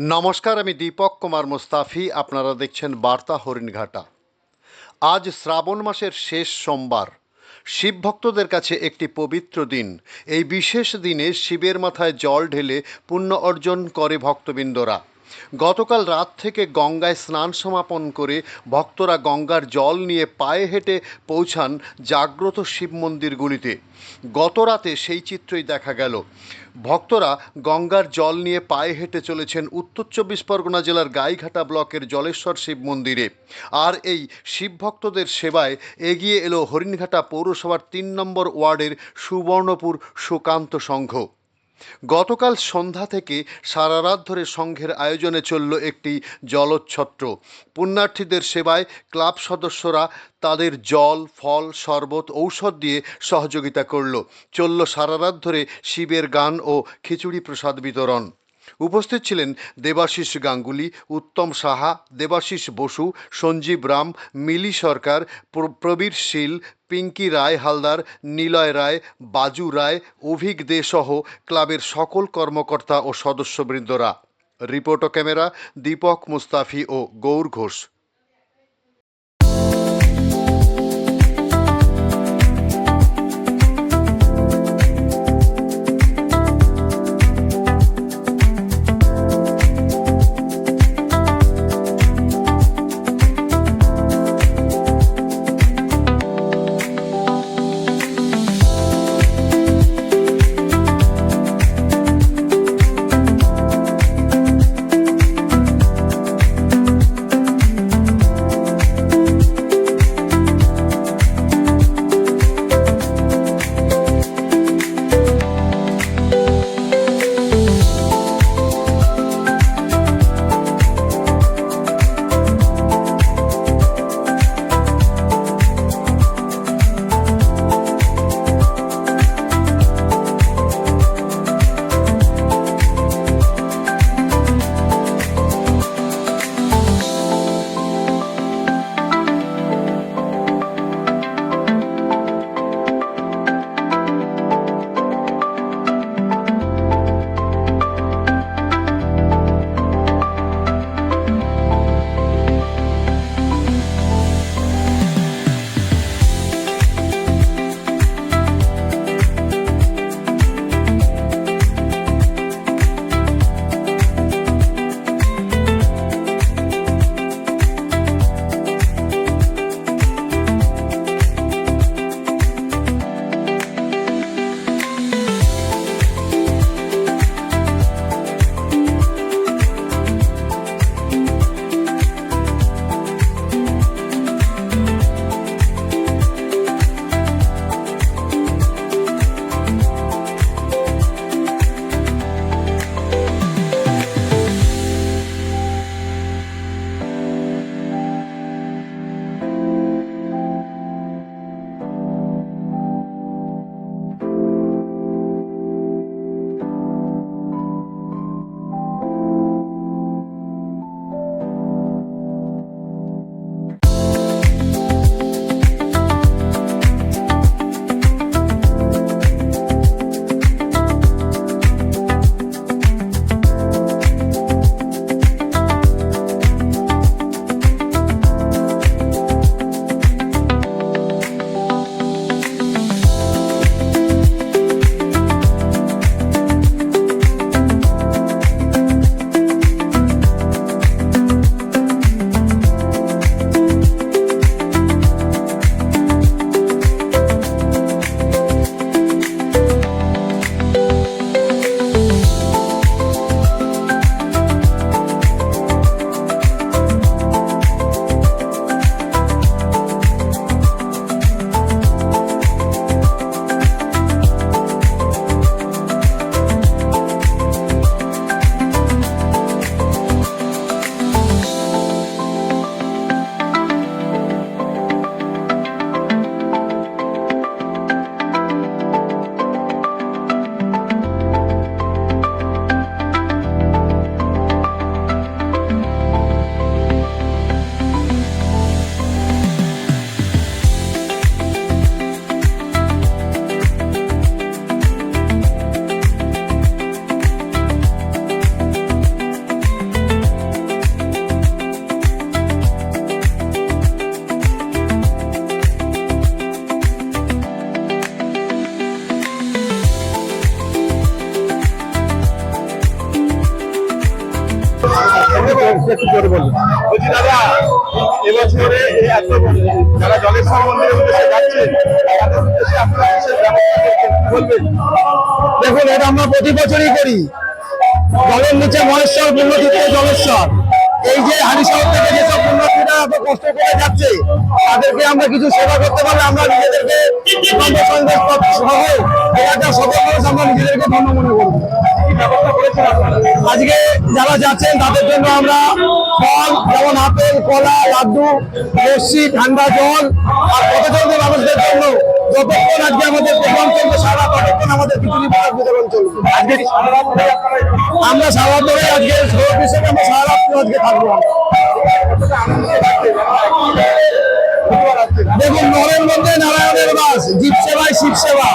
নমস্কার, আমি দীপক কুমার মুস্তাফি। আপনারা দেখছেন বার্তা হরিণঘাটা। আজ শ্রাবণ মাসের শেষ সোমবার। শিব ভক্তদের কাছে একটি পবিত্র দিন। এই বিশেষ দিনে শিবের মাথায় জল ঢেলে পুণ্য অর্জন করে ভক্তবৃন্দরা। গতকাল রাত থেকে গঙ্গায় স্নান সমাপন করে ভক্তরা গঙ্গার জল নিয়ে পায়ে হেঁটে পৌঁছান জাগ্রত শিব মন্দিরগুলিতে গত রাতে সেই চিত্রই দেখা গেল। ভক্তরা গঙ্গার জল নিয়ে পায়ে হেঁটে চলেছেন উত্তর চব্বিশ পরগনা জেলার গাইঘাটা ব্লকের জলেশ্বর শিব মন্দিরে। আর এই শিব ভক্তদের সেবায় এগিয়ে এলো হরিণঘাটা পৌরসভার তিন নম্বর ওয়ার্ডের সুবর্ণপুর সুকান্ত সংঘ। গতকাল সন্ধ্যা থেকে সারা রাত ধরে সংঘের আয়োজনে চলল একটি জলোচ্ছত্র। পুণ্যার্থীদের সেবায় ক্লাব সদস্যরা তাদের জল, ফল, শরবত, ঔষধ দিয়ে সহযোগিতা করল। চলল সারা রাত ধরে শিবের গান ও খিচুড়ি প্রসাদ বিতরণ। উপস্থিত ছিলেন দেবাশিস গাঙ্গুলি, উত্তম সাহা, দেবাশিস বসু, সঞ্জীব রাম, মিলি সরকার, প্র- প্রবীর শীল, পিঙ্কি রায় হালদার, নিলয় রায়, বাজু রায়, অভিক দে সহ ক্লাবের সকল কর্মকর্তা ও সদস্যবৃন্দরা। রিপোর্ট ক্যামেরা দীপক মুস্তাফি ও গৌর ঘোষ। এবছরে এই যারা জলেশ্বর মন্দিরের উদ্দেশ্যে যাচ্ছেন তাদের উদ্দেশ্যে আপনারা ব্যবস্থা বলবেন। দেখুন, এটা আমরা প্রতি বছরই করি। জলের নিচে মহেশ্বর, পুণ্যতীর্থ জলেশ্বর। এই যে হারিশহর থেকে যেসব পুণ্যতীরা এত কষ্ট করে যাচ্ছে, তাদেরকে আমরা কিছু সেবা করতে পারলে আমরা নিজেদেরকে সহ আমরা নিজেদেরকে মনে আজকে যারা যাচ্ছেন, তাদের জন্য আমরা ফল, যেমন আপেল, কলা, লাড্ডু, লস্যি, ঠান্ডা জল আর পথচলতি মানুষদের জন্য যতক্ষণ আজকে আমাদের প্রোগ্রাম চলবে আমাদের আমরা সারা ধরে আজকে আমরা সারা রাত্রি আজকে থাকব। দেখুন মনের মধ্যে নারায়ণের বাস জীব সেবাই শিব সেবা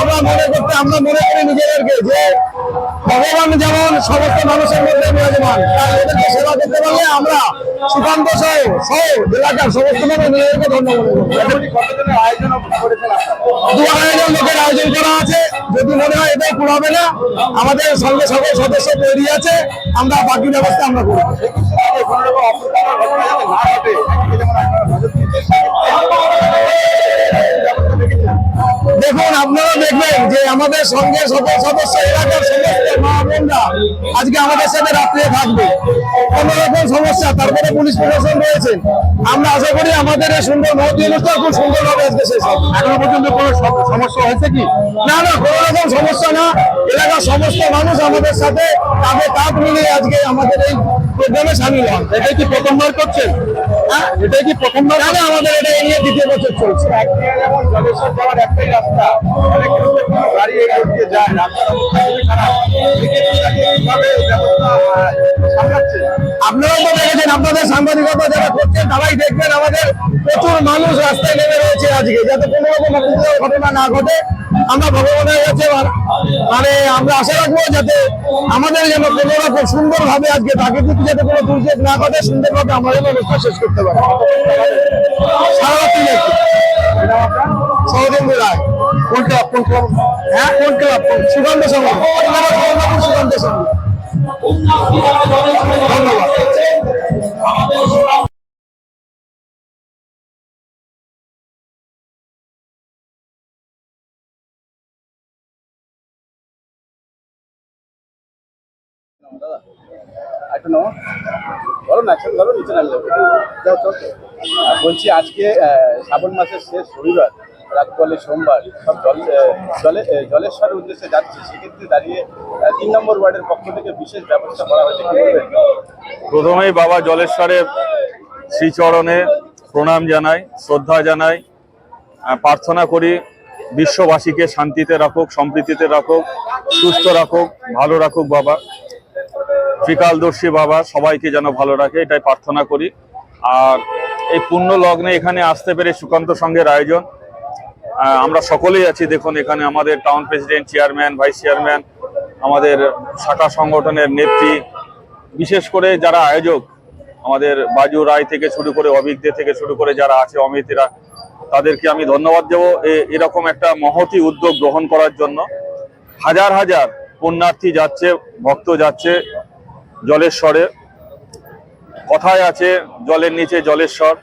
আমরা মনে করতে, আমরা মনে করি নিজেদেরকে যে ভগবান যেমন সমস্ত মানুষের মধ্যে বিরাজমান, তাই ওদেরকে সেবা করতে পারলে আমরা সুকান্ত সহ সহ এলাকার সমস্ত মানুষ নিজেদেরকে ধন্য করব মোটামুটি কতজনের আয়োজন করেছেন দু আড়াই জন লোকের আয়োজন করা আছে। যদি মনে হয় এটাই কুড়াবে না, আমাদের সঙ্গে সকল সদস্য তৈরি আছে, আমরা বাকি ব্যবস্থা আমরা করব। দেখুন আপনারা দেখবেন যে আমাদের সঙ্গে সকল সদস্য এলাকার সমস্ত মা বোনরা আজকে আমাদের সাথে রাত্রে থাকবে। কোনো রকম সমস্যা তারপরে পুলিশ প্রশাসন রয়েছে। আমরা আশা করি আমাদের এই সুন্দর মহতি অনুষ্ঠান খুব সুন্দরভাবে আজকে শেষ হবে। এখনও পর্যন্ত কোনো সমস্যা হয়েছে কি? না না কোনো রকম সমস্যা না। এলাকার সমস্ত মানুষ আমাদের সাথে তাকে তাপ মিলিয়ে আজকে আমাদের এই প্রোগ্রামে সামিল হন। এটাই কি প্রথমবার করছেন? এটাই কি প্রথমবার? না, আমাদের এটা দ্বিতীয় বছর চলছে। যেমন জলেশ্বর যাওয়ার একটাই রাস্তা গাড়ি তো দেখেছেন আপনাদের সাংবাদিকতা যারা করছেন তারাই দেখবেন আমাদের প্রচুর মানুষ রাস্তায় নেমে রয়েছে আজকে যাতে কোনো রকম ঘটনা না ঘটে। আমরা ভগবানের কাছে মানে আমরা আশা রাখব যাতে আমাদের যেন কোনো রকম সুন্দরভাবে আজকে প্রাকৃতিক যাতে কোনো দুর্যোগ না ঘটে সুন্দরভাবে আমরা যেন অনুষ্ঠান শেষ করতে পারি। সারা রাত্রি দেখি সহজেন্দ্র রায় কোন ক্লাব কোন ক্লাব হ্যাঁ কোন ক্লাব একটু নাও বলছি আজকে শ্রাবণ মাসের শেষ রবিবার রাত সোমবার সব জল জলে আহ, জলেশ্বরের উদ্দেশ্যে যাচ্ছে। সেক্ষেত্রে দাঁড়িয়ে তিন নম্বর ওয়ার্ডের পক্ষ থেকে বিশেষ ব্যবস্থা করা হয়েছে। প্রথমেই বাবা জলেশ্বরের শ্রীচরণে প্রণাম জানাই শ্রদ্ধা জানাই প্রার্থনা করি বিশ্ববাসীকে শান্তিতে রাখুক সম্প্রীতিতে রাখুক সুস্থ রাখুক ভালো রাখুক বাবা। ত্রিকালদর্শী বাবা, সবাইকে যেন ভালো রাখে, এটাই প্রার্থনা করি। আর এই পুণ্য লগ্নে এখানে আসতে পেরে সুকান্ত সংঘের আয়োজন। আমরা সকলেই আছি, দেখুন, এখানে আমাদের town president chairman vice chairman আমাদের শাখা সংগঠনের নেত্রী, বিশেষ করে যারা আয়োজক, আমাদের বাজু রায় থেকে শুরু করে অভিজ্ঞ থেকে শুরু করে যারা আছে, অমিতিরা, তাদেরকে আমি ধন্যবাদ দেব। এরকম একটা মহতি উদ্যোগ গ্রহণ করার জন্য হাজার হাজার পুণ্যার্থী যাচ্ছে, ভক্ত যাচ্ছে। জলের স্বরে। কথায় আছে জলের নিচে জলেশ্বর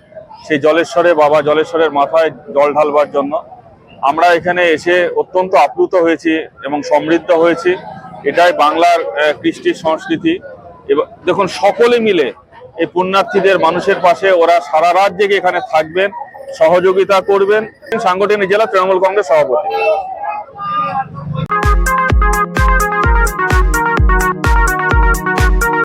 সেই জলেশ্বরে বাবা জলেশ্বরের মাথায় জল ঢালবার জন্য। আমরা এখানে এসে অত্যন্ত আপ্লুত হয়েছি এবং সমৃদ্ধ হয়েছি। এটাই বাংলার কৃষ্টি সংস্কৃতি। এবং, দেখুন, সকলে মিলে এই পুণ্যার্থীদের, মানুষের পাশে ওরা সারা রাত জেগে এখানে থাকবেন, সহযোগিতা করবেন। সাংগঠনিক জেলা তৃণমূল কংগ্রেস সভাপতি। Thank you.